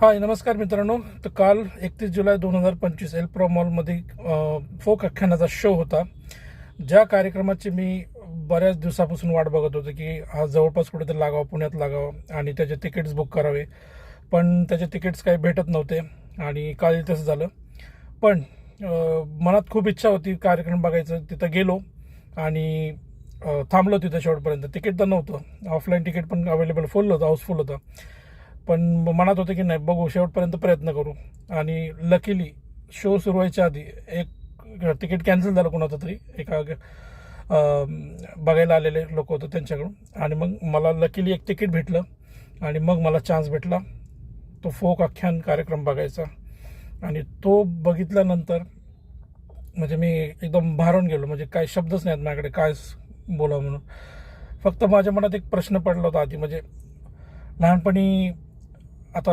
हाय नमस्कार मित्रांनो. तर काल एकतीस जुलै दोन हजार पंचवीस एल्प्रो मॉलमध्ये फोक आख्यानाचा शो होता. ज्या कार्यक्रमाची मी बऱ्याच दिवसापासून वाट बघत होतो की हा जवळपास कुठेतरी लागावा पुण्यात लागावा आणि त्याचे तिकीट्स बुक करावे. पण त्याचे तिकीट्स काही भेटत नव्हते आणि काल तसं झालं. पण मनात खूप इच्छा होती कार्यक्रम बघायचं. तिथं गेलो आणि थांबलो तिथं शेवटपर्यंत. तिकीट तर नव्हतं. ऑफलाईन तिकीट पण अवेलेबल फुल होतं हाऊसफुल होतं. पण मनात होतं की नाही बघू शेवटपर्यंत प्रयत्न करू. आणि लकीली शो सुरू व्हायच्या आधी एक तिकीट कॅन्सल झालं कोणाचं तरी एका बघायला आलेले लोक होते त्यांच्याकडून. आणि मग मला लकीली एक तिकीट भेटलं आणि मग मला चान्स भेटला. तो फोक आख्यान कार्यक्रम बघायचा. आणि तो बघितल्यानंतर म्हणजे मी एकदम भारून गेलो. म्हणजे काय शब्दच नाहीत माझ्याकडे काय बोलावं म्हणून. फक्त माझ्या मनात एक प्रश्न पडला होता आधी. म्हणजे लहानपणी आता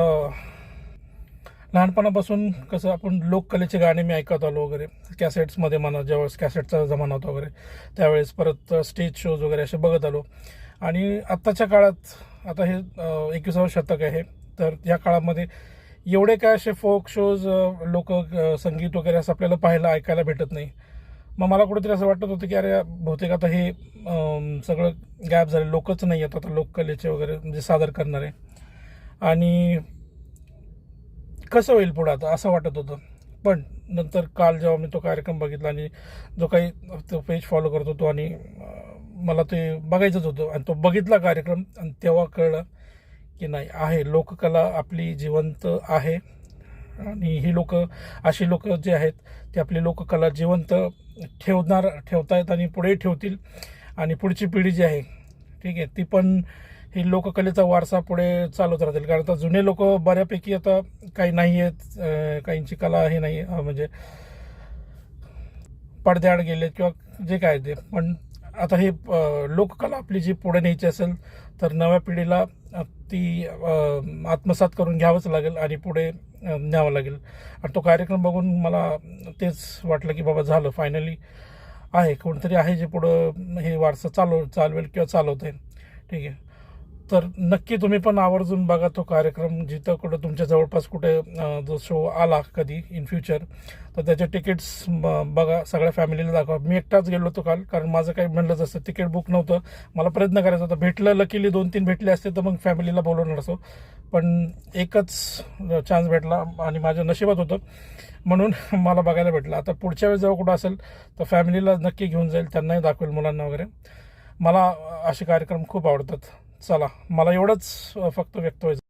लहानपणापासून कसं आपण लोककलेचे गाणे मी ऐकत आलो वगैरे कॅसेट्समध्ये म्हणा ज्यावेळेस कॅसेटचा जमाना होता वगैरे त्यावेळेस परत स्टेज शोज वगैरे असे बघत आलो. आणि आत्ताच्या काळात आता हे एकविसावं शतक आहे तर या काळामध्ये एवढे काय असे फोक शोज लोक संगीत वगैरे असं आपल्याला पाहायला ऐकायला भेटत नाही. मग मला कुठेतरी असं वाटत होतं की अरे बहुतेक आता हे सगळं गॅप झाले लोकच नाही आहेत आता लोककलेचे वगैरे म्हणजे सादर करणारे. आणि कसं होईल पुढं आता? असं वाटत होतं. पण नंतर काल जेव्हा मी तो कार्यक्रम बघितला आणि जो काही तो पेज फॉलो करत होतो आणि मला ते बघायचंच होतं आणि तो बघितला कार्यक्रम आणि तेव्हा कळलं की नाही आहे. लोककला आपली जिवंत आहे. आणि ही लोक अशी लोक जे आहेत ते आपली लोककला जिवंत ठेवणार ठेवतायत आणि पुढे ठेवतील. आणि पुढची पिढी जी आहे ठीक आहे ती पण ही लोककलेचा वारसा पुढे चालवत राहतील. कारण आता जुने लोक बऱ्यापैकी आता काही नाही आहेत काहींची कला हे नाही म्हणजे पडद्याआड गेले किंवा जे काय ते. पण आता हे लोककला आपली जी पुढे न्यायची असेल तर नव्या पिढीला ती आत्मसात करून घ्यावंच लागेल आणि पुढे न्यावं लागेल. आणि तो कार्यक्रम बघून मला तेच वाटलं की बाबा झालं. फायनली आहे. कोणतरी आहे जे पुढं हे वारसा चालव चालवेल किंवा चालवते ठीक आहे. तर नक्की तुम्ही पण आवर्जून बघा तो कार्यक्रम जिथं कुठं तुमच्या जवळपास कुठे जो शो आला कधी इन फ्युचर तर त्याचे तिकीट्स बघा सगळ्या फॅमिलीला दाखवा. मी एकटाच गेलो होतो काल कारण माझं काही म्हणलं जसं तिकीट बुक नव्हतं. मला प्रयत्न करायचा होता. भेटलं लकीली दोन तीन भेटले असते तर मग फॅमिलीला बोलवणार असो. पण एकच चान्स भेटला आणि माझ्या नशिबात होतं. म्हणून मला बघायला भेटलं. आता पुढच्या वेळेस जेव्हा कुठं असेल तर फॅमिलीला नक्की घेऊन जाईल त्यांनाही दाखवेल मुलांना वगैरे. मला असे कार्यक्रम खूप आवडतात. चला मला एवढंच फक्त व्यक्त व्हायचं.